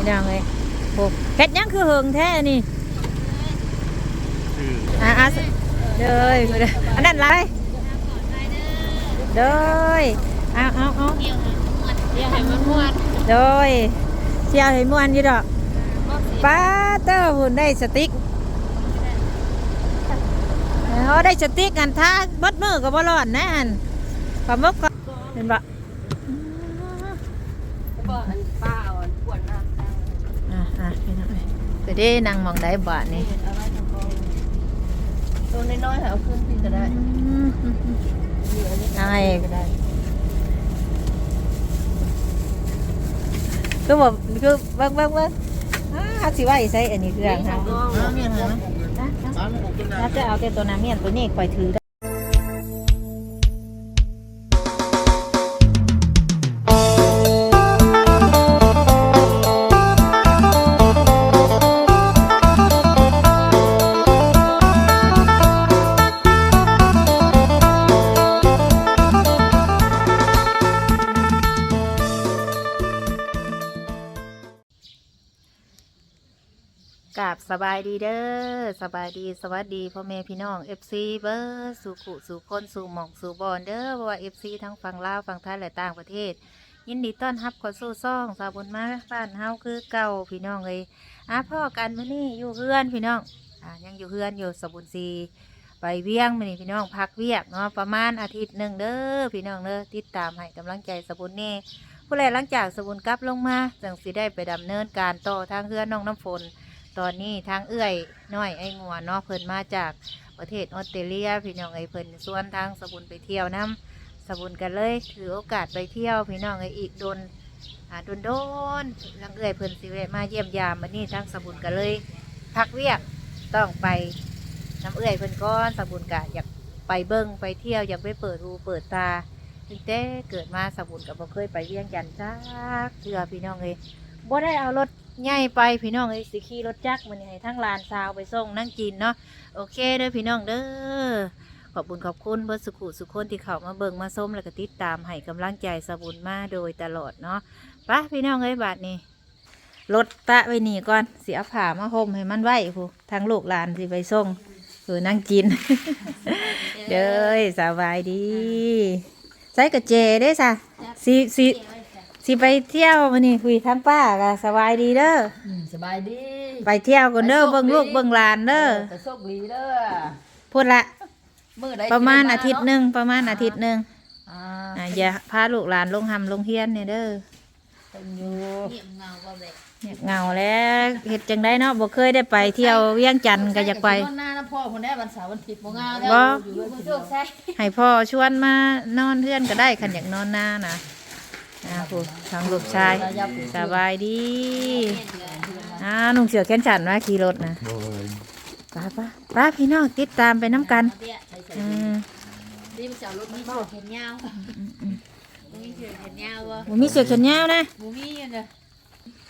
พี่น้องเลยโอ้เฮ็ดหยังคือเฮิงแท้นี่ชื่ออะอะเลยอันนั้นไรเลยเอาเอาเอาเดี๋ยวเดี๋ยวให้มันม่วนเลยเชียวให้ม่วนอยู่ดอกป้าเตอร์หุ่นได้สติ๊กเขาได้สติ๊กกันท่าเบดมือกับบอลอนนะอันปลาหมึกก็เห็นปะ ก็อันป้าเอาอันปวดน้ำตา อะอะพี่น้องเอ้ยไปได้นั่งมองได้บาทนี่เอาไว้ทางกองตัวน้อยๆเอาขึ้นพี่ก็ได้อืมอืมอืมนี่อันนี้นายก็ได้คือบอกคือเบิ้งเบิ้งเบิ้งอ่าสิว่าอีใส่อันนี้เครื่องค่ะน้ำเมียนเหรอนะนะร้านหมูต้นถ้าจะเอาแต่ตัวน้ำเมียนตัวนี้คอยถือได้ ราบสบายดีเด้อสบายดีสวัสดีพ่อแม่พี่น้อง FC เบอร์สู่ขุสู่คนสู่หมองสู่บอนเด้อเพราะว่า FC ทั้งฝั่งลาวฝั่งไทยและต่างประเทศ ยินดีต้อนรับขอสู่ซ่องสาวบุญมาบ้านเฮาคือเก่าพี่น้องเลยอะพ่อกันมื้อนี้อยู่เฮือนพี่น้องอะยังอยู่เฮือนอยู่สบุญซีไปเวียงมื้อนี้พี่น้องพักเวียกเนาะประมาณอาทิตย์หนึ่งเด้อพี่น้องเด้อติดตามให้กำลังใจสบุญเน่ผู้แลหลังจากสบุญกลับลงมาจังสิได้ไปดำเนินการต่อทางเฮือนน้องน้ำฝน ตอนนี้ทางเอื้อยน้อยไอ้งัวเนาะเพิ่นมาจากประเทศออสเตรเลียพี่น้องไอ้เพิ่นส่วนทางสบุญไปเที่ยวน้ำสบุญกันเลยถือโอกาสไปเที่ยวพี่น้องไอ้อีกโดนอ่าโดนโดนทางเอื้อยเพิ่นสิแวมาเยี่ยมยามวันนี้ทางสบุญกันเลย พักเวียกต้องไปน้ำเอื้อยเพิ่นก้อนสบุญกะอยากไปเบิ้งไปเที่ยวอยากไปเปิดหูเปิดตาตั้งแต่เกิดมาสบุญกับบ่เคยไปเวียงจันทน์จักเทื่อพี่น้องเอ้ยบ่ได้เอารถ ง่ายไปพี่น้องเอ้ยสิขี่รถจักรมันให้ทั้งลานซาวไปส่งนั่งกินเนาะโอเคเด้อพี่น้องเด้อขอบคุญขอบคุณเบิร์สุขุสุขคนที่เข้ามาเบิ่งมาส้มแล้วก็ติดตามให้กำลังใจสบุญมาโดยตลอดเนาะไปะพี่น้องเอ้ยบาทนี้รถตะไว้นี่ก่อนเสียผ่ามาห่มให้มันไว้ผู้ทางลูกหลานสิไปส่งคือนั่งกินเด้อสบายดีใส่กระเจได้อสะสิสิ สิไปเที่ยวมานี่คุยทางป้าก็สบายดีเด้อสบายดีไปเที่ยวกันเด้อเบิ่งลูกเบิ่งหลานเด้อแต่โชคดีเด้อพูดละมื้อใดประมาณอาทิตย์หนึ่งประมาณอาทิตย์หนึ่งอ่าอ่าอย่าพาลูกหลานลงหำลงเฮียนเนี่ยเด้อเป็นอยู่เนี่ยเหงาแล้วเฮ็ดจังได้เนาะบ่เคยได้ไปเที่ยวเวียงจันทน์ก็อยากไป นอนหน้านะพ่อคนได้วันเสาร์วันอาทิตย์บ่งามบ่ อยู่ด้วยกันใช่ให้พ่อชวนมานอนเพื่อนก็ได้คันอยากนอนหน้านะ นะผู้ทางลูกชายสบายดีอ่านุ่งเสือแขนฉันว่าขี่รถนะโดยไป้าป้าป้าพี่น้องติดตามไปน้ำกันอืมนี่มันจะเอารถมีเสือแขนยาวมีเสือแขนยาวบ่บ่มีเสือแขนยาวนะบ่มีอันเด้อ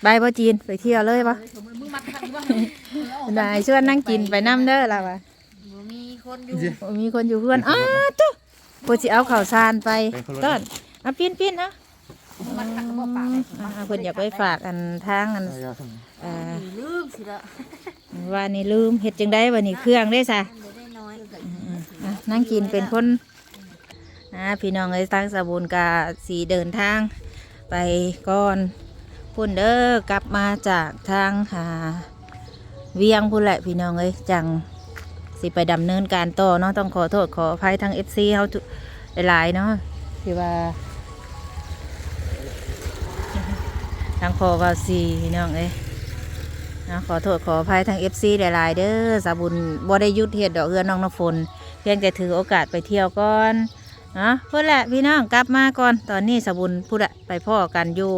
ไปบ่จีนไปเที่ยวเลยปะมึงมัดทันบ่ได้ชวนนั่งกินไปน้ำเด้อล่ะวะบ่มีคนอยู่มีคนอยู่เพื่อนอ้าตุ๊พูดสิเอาข่าวสารไปต้นเอาปีนปีนนะ มัดทันบ่ปากอ่าเพิ่นอยากไปฝากอันทางอันเอ่อลืมสิละว่านี่ลืมเฮ็ดจังได้วันนี้เครื่องได้ซะบ่ได้น้อยอะนั่งกินเป็นคนนะพี่น้องเอ้ยทางสบุนกาสีเดินทาง ไปก่อนพุ่นเด้อกลับมาจากทางหาเวียงพุ่นแหละพี่น้องเอ้ยจังสิไปดำเนินการต่อเนาะต้องขอโทษขออภัยทาง FC เขาทุหลายๆเนาะที่ว่า ทางพอวาซีพี่น้องเอ้ยนะขอโทษขออภัยทาง FC หลายๆเด้อสาบุญบ่ได้ยุดเฮ็ดดอกเอือน้องน้ำฝนเพียงแต่ถือโอกาสไปเที่ยวก่อนเนาะเพื่อแหละพี่น้องกลับมาก่อนตอนนี้สาบุญพูดละไปพ่อกันอยู่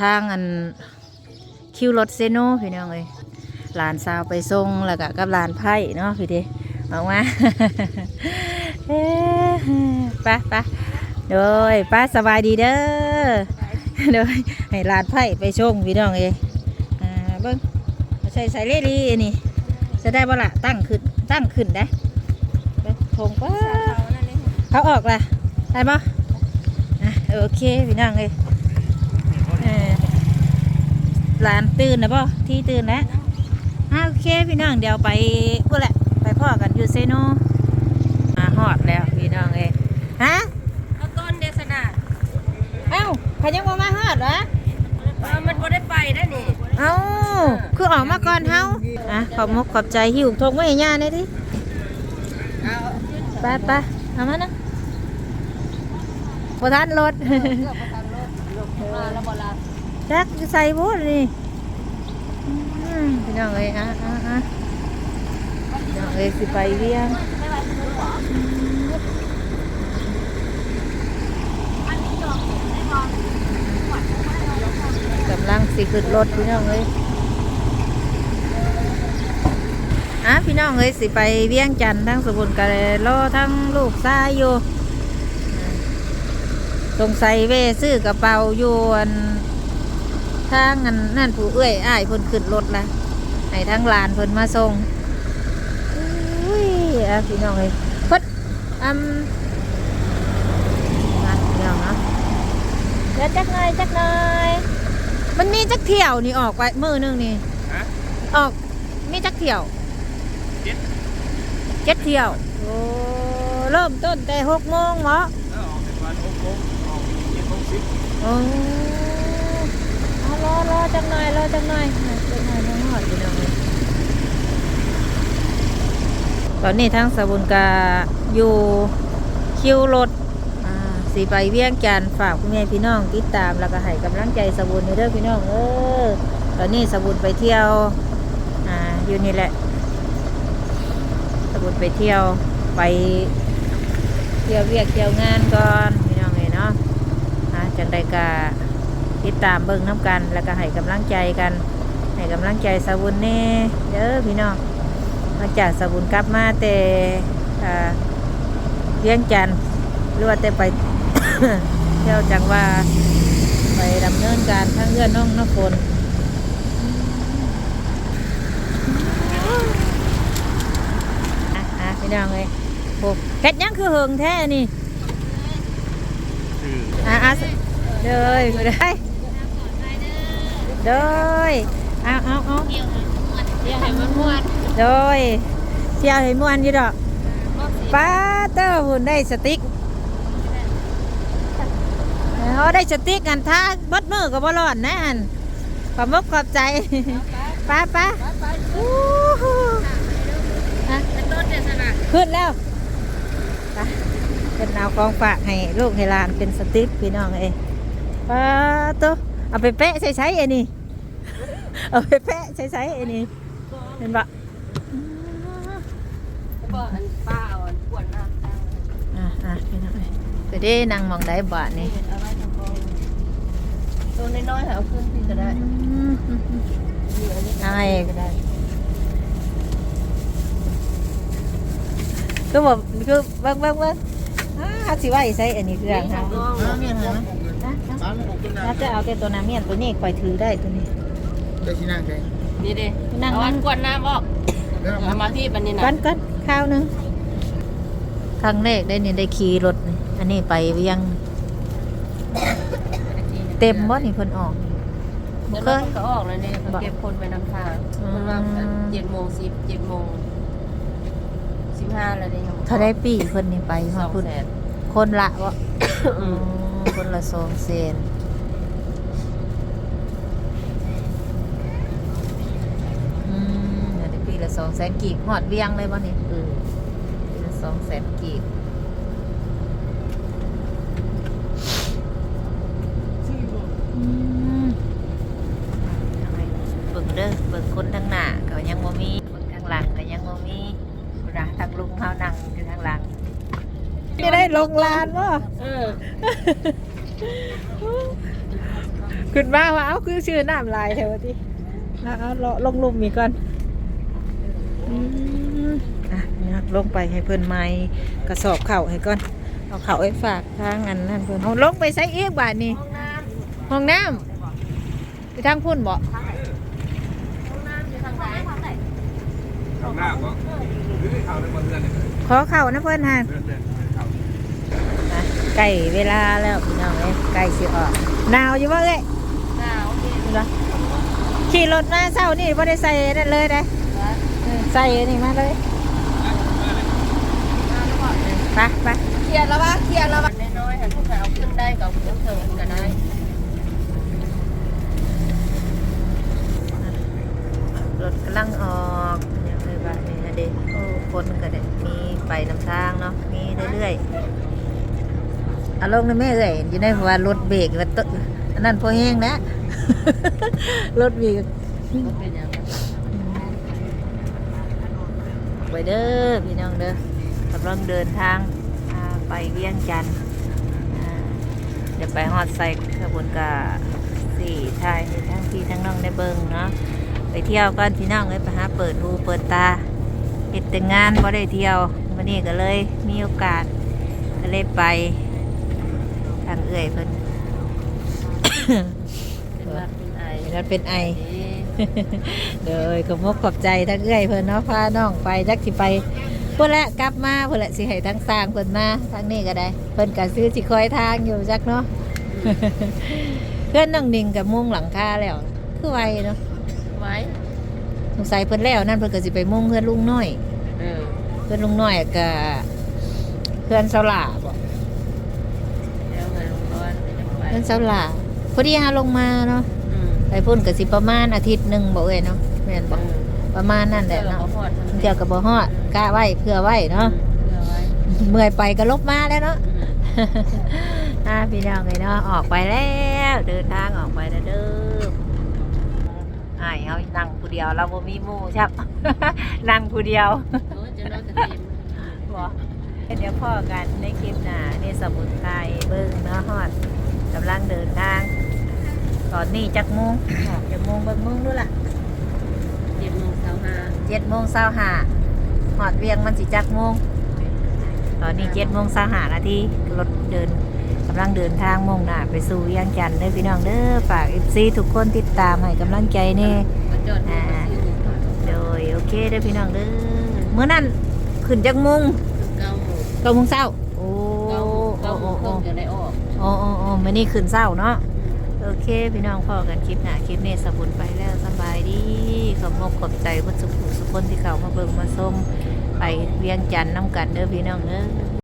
ทางอันคิวรถเซโนพี่น้องเอ้ยหลานสาวไปส่งแล้วก็กับหลานไผ่เนาะพี่เด้ออกมาเอ้ไปไปโดยป้าสบายดีเด้อ โดยให้หลานไผ่ไปส่งพี่น้องเอ้ยอ่าเบิ้งใส่ใส่เลดีนี่จะได้บ่ละตั้งขึ้นตั้งขึ้นได้ไปทงป้าเขาออกละได้บ่อะโอเคพี่น้องเลยเออหลานตื่นนะป่ะที่ตื่นแล้วอะโอเคพี่น้องเดี๋ยวไปพูดแหละไปพ่อกันอยู่เซโนมาฮอดแล้วพี่น้องเอ้ยฮะ เอาต้นเดสนา เอ้าเขายังบ่มาฮอดวะ เออมันบ่ได้ไปได้นี่ เอ้าคื อออกมาก่อนเฮาอะขอบมกขอบใจหิวทงไว้ให้ย่าหน่อยดิเอาไปไปเอามานะบ่ทันรถเลือกประกันรถลงมาแล้วบ่ลาจักใส่บูดนี่อืมพี่น้องเอ้ยอะอะอะพี่น้องเอ้ยสิไปเวียงกำลังสิขึ้นรถพี่น้องเอ้ย อะพี่น้องเอ้ยสิไปเวียงจันทน์ทั้งสมุนกะเลยรอทั้งลูกชายอยู่อ่าสงสัยเวซื้อกระเป๋าอยู่อันทางอันนั่นผู้เอื้อยอ้ายเพิ่นขึ้นรถละให้ทางหลานเพิ่นมาส่งอุ้ยอะพี่น้องเอ้ยเพิ่นอืมมาพี่น้องเนาะเดี๋ยวจักหน่อยจักหน่อยมันมีจักเที่ยวนี่ออกไปมือหนึงนี่ฮะออกมีจักเที่ยว เจ็ดเจ็ดเที่ยว โอ้เริ่มต้นแต่หกโมงเหรอแล้วออกเป็นวันหกโมงออกเจ็ดโมงสิบโอ้เอารอรอจังหน่อยรอจังหน่อยนะจังหน่อยน้องหอดพี่น้องเอ้ยตอนนี้ทั้งสบุนกาอยู่คิวรถอ่าสีไปเวียงจันทน์ฝากคุณแม่พี่น้องติดตามแล้วก็ให้กำลังใจสบุนในเด้อพี่น้องเออตอนนี้สบุนไปเที่ยว อ่าอยู่นี่แหละส บุนไปเที่ยวไปเที่ยวเวียกเที่ยวงานก่อนพี่น้องเอ้ยเนาะอ่าจังใดกาติดตามเบิ่งน้ำกัน แล้วก็ให้กำลังใจกันให้กำลังใจสาวุนเน่เด้อพี่น้องมาจากสาวุนกลับมาแต่อ่าเวียงจันหรือว่าแต่ไปเที่ยวจังว่าไปดำเนินการทั้งเงื่อนน้องน้ำฝนอะอะ พี่น้องเลยโอ้เฮ็ดหยังคือเหิงแท้นี่คืออะอะเลยไปเลยเลยเอาเอาเอาเที่ยวเที่ยวให้มันม่วนเลยเที่ยวให้ม่วนอยู่ดอกบ่สิป้าเตอร์หุ่นได้สติ๊กเขาได้สติ๊กกันท่าบดมือกับบอลอนนะอันขอบมกขอบใจป้าป้า อู้หูฮะเป็นต้นเดสนาขึ้นแล้วไปเป็นเอาของฝากให้ลูกให้หลานเป็นสติ๊กพี่น้องเองป้าเตอเอาไปแปะใช้ใช้ไอ้นี่ เอาไปแปะใช้ใช้ไอ้นี่เห็นปะบ่อันป้าเอาอันปวดน้ำจังอะอะพี่น้องเอ้ยไปได้นั่งมองได้บาทนี่นี่เอาไว้ทางกองตัวน้อยๆเอาขึ้นพี่ก็ได้นี่อันนี้ไอ้ก็ได้ ก็บอกคือเบิ้งเบิ้งเบิ้งอ่าสิว่าอีใส่อันนี้คืออย่างทาค่ะงกองน้ำเมียนเหรอนะน้ำของคุณน่าจะเอาแต่ตัวน้ำเมียนตัวนี้คอยถือได้ตัวนี้ได้ที่นั่งใช่นี่เด้นั่งเอานั่อังนกวนน้ำออกแล้วเอามาที่บันนี้นะกันกันข้าวหนึงครั้งแรกได้นี่ได้ขี่รถนี่อันนี้ไปเวียงเต็มบ่นี่เพิ่นออกเดี๋ยวเคเรายก็ออกแล้วเนี่ยเขาเก็บคนไปนำทางอืมมันว่าเจ็ดโมงสิบเจ็ดโมง สิบห้าแล้วเนี่ยยังถ้าได้ปีเพิ่นนี่ไปสฮออดงพุ่นแสนคนละวะอือ๋อมคนละสองเซนอืมเดี๋ยวได้ปีละสองแสนกีบหอดเวียงเลยบ่นี่อืมปีละสองแสนกีบอืมเอาไว้เบิ่งเด้อเบิ่งคนทางหน้าก็ยังบ่มี เฮานั่งอยู่ทางหลังไม่ได้ลงลานบ่เออขึ้นมาว่าเอาคือชื่อน้ำลายแถวที่เอาเอาเลาะลงลุมอีกก่อนอืมอะเนี่ยลงไปให้เพิ่นไม้กระสอบเข่าวให้ก่อน เอาเข่าวให้ฝากทางอันนั่นเพิ่นเอาลงไปใส่เอีกบาทนี่ห้องน้ำห้องน้ำไปทางพุ่นบ่ห้องน้ำอยู่ทางไหนทางไหนข้างหน้าบ่หรือเขาในบนเรือนเนี่ยขอเข่าวนะเพิ่นหันเรือนเนี่ยเขาอะใกล้เวลาแล้วพี่น้องเอ้ยใกล้สิออกหนาวอยู่บ่เอ้ยหนาวเย็นเห็นปะขี่รถมาเช้านี่บ่ได้ใส่นั่นเลยได้เออใส่อันนี่มาเลยไปไปเคลียร์แล้วว่าเคลียร์แล้วว่าน้อยๆหันพวกเราเอาขึ้นได้กับเครื่องเถิงก็ได้รถกำลังออกอย่างไรบ้างนี่นะเด็กโอ้ คนก็ได้มีไปนำทางเนาะมีเรื่อยๆอารมณ์ในแม่เอ่ยอยู่ในว่ารถเบรกแล้วตนนั้นพอแห้งนะ รถเบรกไปเด้อพี่น้องเด้อกำลังเดินทางไปเวียงจันทน์เดี๋ยวไปฮอดใส่ขบวนกาสี่ทายทั้งพี่ทั้งน้องได้เบิ่งเนาะไปเที่ยวกันพี่น้องเลยไปหาเปิดหูเปิดตา เห็ดแต่งงานพอได้เที่ยววันนี้ก็เลยมีโอกาสก็เลยไปทางเอื่อยเพิ่นเป็นว่าเป็นไอนั่นเป็นไอเด้อขอบมกขอบใจทั้งเอื้อยเพิ่นเนาะพาน้องไปจักสิไปเพิ่นแหละกลับมาเพิ่นแหละสิให้ทั้งสร้างเพิ่นมาทางนี้ก็ได้ เพิ่นก็ซื้อสิคอยทางอยู่จักเนาะเพื่อนน้องนิ่งกับมุงหลังคาแล้วคือไวเนาะไว้ สงสัยเพิ่นแล้วนั่นเพิ่นก็สิไปมุงเพื่อนลุงน้อย เออเพื่อนลุงน้อยก็เพื่อนเสาหลาบ่แล้วเงินลงร้อนจะไปเพื่อนเสาหลาพอดีหาลงมาเนาะอืมไปพุ่นก็สิประมาณอาทิตย์หนึงบ่เอ้ยเนาะแม่นบ่ประมาณนั่นแหละเนาะพอดทั้งเที่ยวกับบ่ฮอดกะไว้เพื่อไว้เนาะเพื่อไว้เมื่อยไปก็ลบมาแล้วเนาะ อืม อ่าพี่น้องเลยเนาะออกไปแล้ว เดินทางออกไปแล้วเด้อ อ้ายเขานั่งผู้เดียว เราบ่มีหมู่ครับ นั่งผู้เดียวโอ้ยจะนอนจะเต็มบ่เดี๋ยวพ่อกันในคลิปหน้าในสมุนไพรเบิ่งเนาะฮอดกำลังเดินทาง ตอนนี้จักโมงออกจักโมงเบิ่งโมงดูล่ะเจ็ดโมงเช้าห้าเจ็ดโมงเช้าหาหอดเวียงมันสิจักโมง ตอนนี้เจ็ดโมงเช้าหานาทีรถเดินกำลังเดินทางมุ่งหน้าไปสู่เวียงจันทน์เด้อพี่น้องเด้อฝากเอฟซีทุกคนติดตามให้กำลังใจแน่ก็จอดดูก็ซื้อหนึ่งก่อนโดยโอเคเด้อพี่น้องเด้อเมื่อนั้นขึ้นจักโมงเก้าโมงเก้าโมงเช้าโอ้เก้าโมงโอ้เก้าโมโอ้งคโอ้รึ่งจะได้ออกโอ้โอ้โอ้มื่อนี้ขึ้นเช้าเนาะโอเค พี่น้องพอกันคลิปหน้าคลิปนี้สบุนไปแล้วสบายดีขอบมกขอบใจวัดสุขุสุคนที่เขามาเบิ่งมาส้มไปเวียงจันทน์น้ำกันเด้อพี่น้องเด้อ